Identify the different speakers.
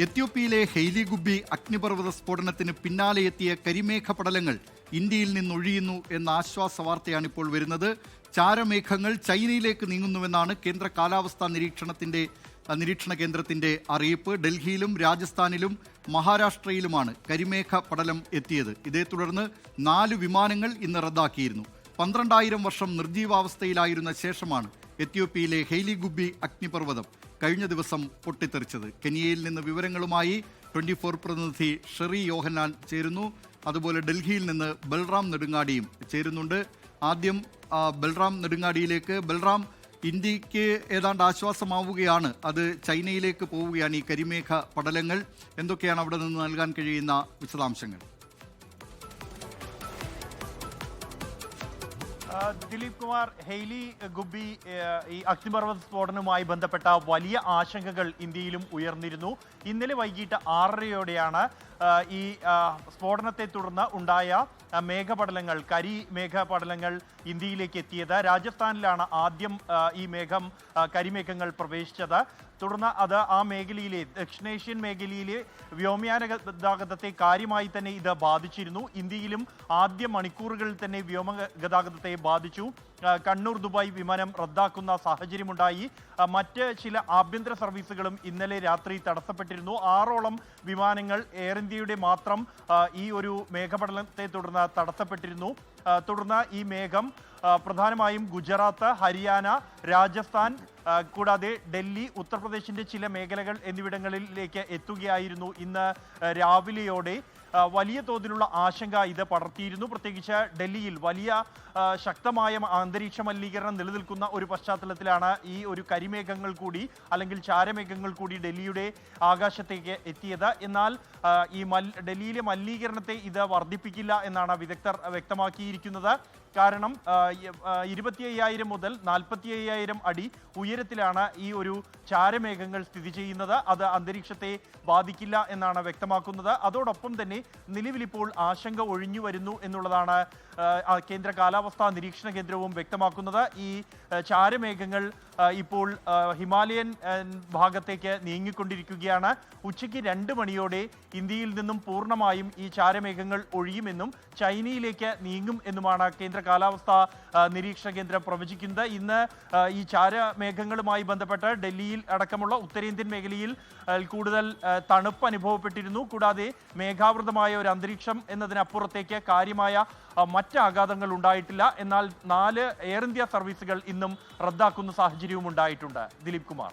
Speaker 1: എത്യോപ്യയിലെ Hailey ഗുബി അഗ്നിപർവത സ്ഫോടനത്തിന് പിന്നാലെ എത്തിയ കരിമേഘ പടലങ്ങൾ ഇന്ത്യയിൽ നിന്നൊഴിയുന്നു എന്ന ആശ്വാസ വാർത്തയാണ് ഇപ്പോൾ വരുന്നത്. ചാരമേഘങ്ങൾ ചൈനയിലേക്ക് നീങ്ങുന്നുവെന്നാണ് കേന്ദ്ര കാലാവസ്ഥാ നിരീക്ഷണത്തിന്റെ നിരീക്ഷണ കേന്ദ്രത്തിന്റെ അറിയിപ്പ്. ഡൽഹിയിലും രാജസ്ഥാനിലും മഹാരാഷ്ട്രയിലുമാണ് കരിമേഘ പടലം എത്തിയത്. ഇതേ തുടർന്ന് നാല് വിമാനങ്ങൾ ഇന്ന് റദ്ദാക്കിയിരുന്നു. പന്ത്രണ്ടായിരം വർഷം നിർജീവാവസ്ഥയിലായിരുന്ന ശേഷമാണ് എത്യോപ്യയിലെ ഹെയ്ലി ഗുബി അഗ്നിപർവതം കഴിഞ്ഞ ദിവസം പൊട്ടിത്തെറിച്ചത്. കെനിയയിൽ നിന്ന് വിവരങ്ങളുമായി ട്വന്റി ഫോർ പ്രതിനിധി ഷെറി യോഹന്നാൻ ചേരുന്നു. അതുപോലെ ഡൽഹിയിൽ നിന്ന് ബൽറാം നെടുങ്ങാടിയും ചേരുന്നുണ്ട്. ആദ്യം ബൽറാം നെടുങ്ങാടിയിലേക്ക്. ബൽറാം ഇന്ത്യയ്ക്ക് ഏതാണ്ട് ആശ്വാസമാവുകയാണ്. അത് ചൈനയിലേക്ക് പോവുകയാണ് ഈ കരിമേഘ പടലങ്ങൾ. എന്തൊക്കെയാണ് അവിടെ നിന്ന് നൽകാൻ കഴിയുന്ന വിശദാംശങ്ങൾ?
Speaker 2: ദിലീപ് കുമാർ ഹെയ്ലി ഗുബി ഈ അഗ്നിപർവത സ്ഫോടനവുമായി ബന്ധപ്പെട്ട വലിയ ആശങ്കകൾ ഇന്ത്യയിലും ഉയർന്നിരുന്നു. ഇന്നലെ വൈകിട്ട് ആറരയോടെയാണ് ഈ സ്ഫോടനത്തെ തുടർന്ന് ഉണ്ടായ മേഘപടലങ്ങൾ കരി മേഘപടലങ്ങൾ ഇന്ത്യയിലേക്ക് എത്തിയത്. രാജസ്ഥാനിലാണ് ആദ്യം ഈ മേഘം കരിമേഘങ്ങൾ പ്രവേശിച്ചത്. തുടർന്ന് അത് ആ മേഖലയിലെ ദക്ഷിണേഷ്യൻ മേഖലയിലെ വ്യോമയാന ഗതാഗതത്തെ കാര്യമായി തന്നെ ഇത് ബാധിച്ചിരുന്നു. ഇന്ത്യയിലും ആദ്യ മണിക്കൂറുകളിൽ തന്നെ വ്യോമ ഗതാഗതത്തെ ബാധിച്ചു. കണ്ണൂർ ദുബായ് വിമാനം റദ്ദാക്കുന്ന സാഹചര്യമുണ്ടായി. മറ്റ് ചില ആഭ്യന്തര സർവീസുകളും ഇന്നലെ രാത്രി തടസ്സപ്പെട്ടിരുന്നു. ആറോളം വിമാനങ്ങൾ എയർ ഇന്ത്യയുടെ മാത്രം ഈ ഒരു മേഘപടലത്തെ തുടർന്ന് തടസ്സപ്പെട്ടിരുന്നു. തുടർന്ന് ഈ മേഘം പ്രധാനമായും ഗുജറാത്ത് ഹരിയാന രാജസ്ഥാൻ കൂടാതെ ഡൽഹി ഉത്തർപ്രദേശിന്റെ ചില മേഖലകൾ എന്നിവിടങ്ങളിലേക്ക് എത്തുകയായിരുന്നു ഇന്ന് രാവിലെയോടെ. വലിയ തോതിലുള്ള ആശങ്ക ഇത് പടർത്തിയിരുന്നു. പ്രത്യേകിച്ച് ഡൽഹിയിൽ വലിയ ശക്തമായ അന്തരീക്ഷ മലിനീകരണം നിലനിൽക്കുന്ന ഒരു പശ്ചാത്തലത്തിലാണ് ഈ ഒരു കരിമേഘങ്ങൾ കൂടി അല്ലെങ്കിൽ ചാരമേഘങ്ങൾ കൂടി ഡൽഹിയുടെ ആകാശത്തേക്ക് എത്തിയത്. എന്നാൽ ഈ മൽ ഡൽഹിയിലെ മലിനീകരണത്തെ ഇത് വർദ്ധിപ്പിക്കില്ല എന്നാണ് വിദഗ്ധർ വ്യക്തമാക്കിയിരിക്കുന്നത് കാരണം ഇരുപത്തി അയ്യായിരം മുതൽ നാൽപ്പത്തി അയ്യായിരം അടി ഉയരത്തിലാണ് ഈ ഒരു ചാരമേഘങ്ങൾ സ്ഥിതി ചെയ്യുന്നത്. അത് അന്തരീക്ഷത്തെ ബാധിക്കില്ല എന്നാണ് വ്യക്തമാക്കുന്നത്. അതോടൊപ്പം തന്നെ നിലവിലിപ്പോൾ ആശങ്ക ഒഴിഞ്ഞു വരുന്നു എന്നുള്ളതാണ് കേന്ദ്ര കാലാവസ്ഥാ നിരീക്ഷണ കേന്ദ്രവും വ്യക്തമാക്കുന്നത്. ഈ ചാരമേഘങ്ങൾ ഇപ്പോൾ ഹിമാലയൻ ഭാഗത്തേക്ക് നീങ്ങിക്കൊണ്ടിരിക്കുകയാണ്. ഉച്ചയ്ക്ക് രണ്ട് മണിയോടെ ഇന്ത്യയിൽ നിന്നും പൂർണമായും ഈ ചാരമേഘങ്ങൾ ഒഴിയുമെന്നും ചൈനയിലേക്ക് നീങ്ങും എന്നുമാണ് കേന്ദ്ര കാലാവസ്ഥാ നിരീക്ഷണ കേന്ദ്രം പ്രവചിക്കുന്നത്. ഇന്ന് ഈ ചാരമേഘങ്ങളുമായി ബന്ധപ്പെട്ട് ഡൽഹിയിൽ അടക്കമുള്ള ഉത്തരേന്ത്യൻ മേഖലയിൽ കൂടുതൽ തണുപ്പ് അനുഭവപ്പെട്ടിരുന്നു. കൂടാതെ മേഘാവൃതമായ ഒരു അന്തരീക്ഷം എന്നതിനപ്പുറത്തേക്ക് കാര്യമായ മറ്റ് ആഘാതങ്ങൾ ഉണ്ടായിട്ടില്ല. എന്നാൽ നാല് എയർ ഇന്ത്യ സർവീസുകൾ ഇന്നും റദ്ദാക്കുന്ന സാഹചര്യവും ഉണ്ടായിട്ടുണ്ട് ദിലീപ് കുമാർ.